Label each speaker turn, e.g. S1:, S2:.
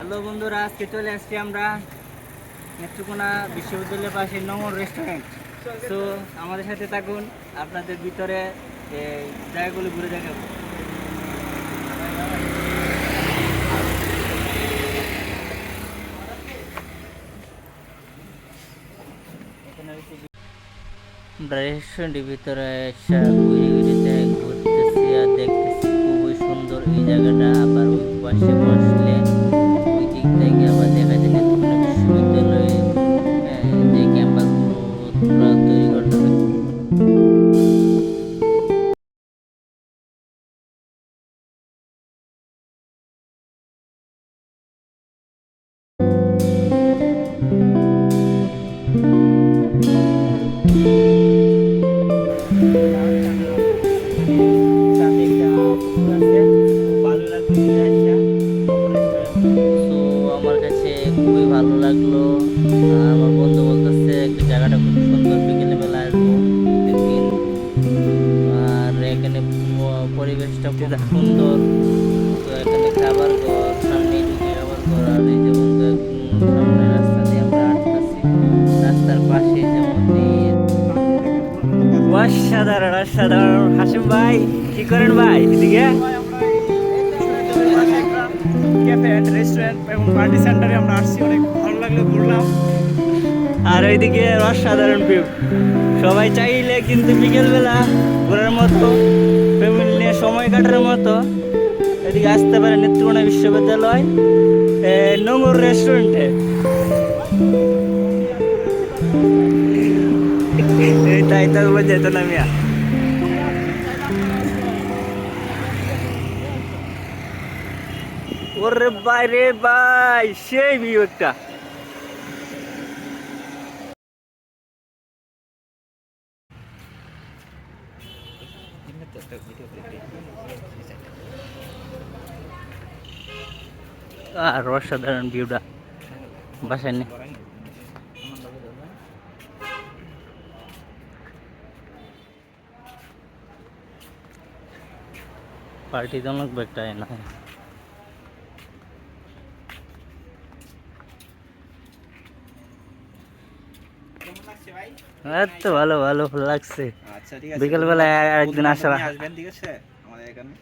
S1: Hello বন্ধুরা আজকে চলে আসছি আমরা নেত্রকোনা বিশ্ববিদ্যালয়ের পাশে নমর রেস্টুরেন্ট তো আমাদের সাথে থাকুন আপনাদের ভিতরে এই জায়গাগুলো ঘুরে দেখাবো। রেস্টুরেন্টের ভিতরে জায়গাটা আবার ওই পাশে বসলে পরিবেশটা খুব সুন্দর। তো এখানে খাবার ঘর সামনে ঢুকে খাবার ঘর আর এই যে বন্ধু একদম সামনে রাস্তা দিয়ে আমরা রাস্তার পাশে যেমন অসাধারণ অসাধারণ। হাসিম ভাই কি করেন ভাই এদিকে?
S2: ক্যাফে রেস্টুরেন্ট এবং পার্টি সেন্টারে আমরা আসছি অনেক ভালো লাগল ঘুরলাম।
S1: আর ওইদিকে অসাধারণ ভিউ সবাই চাইলে কিন্তু বিকেলবেলা ঘোরার মতো সময় কাটার মতো এদিকে আসতে পারে নেত্রকোনা বিশ্ববিদ্যালয় নোংর রেস্টুরেন্টে তাই তো যেত না মিয়া। ওরে ভাই রে ভাই, সেই ভিউ আর অসাধারণ ভিউটা বাসায় নেই পার্টি তো অনেক একটা না
S2: কেমন লাগছে ভাই
S1: এত ভালো ভালো লাগছে।
S2: আচ্ছা ঠিক আছে।
S1: বিকেলবেলা একদিন আসা।
S2: আসবেন ঠিক আছে? আমাদের এখানে।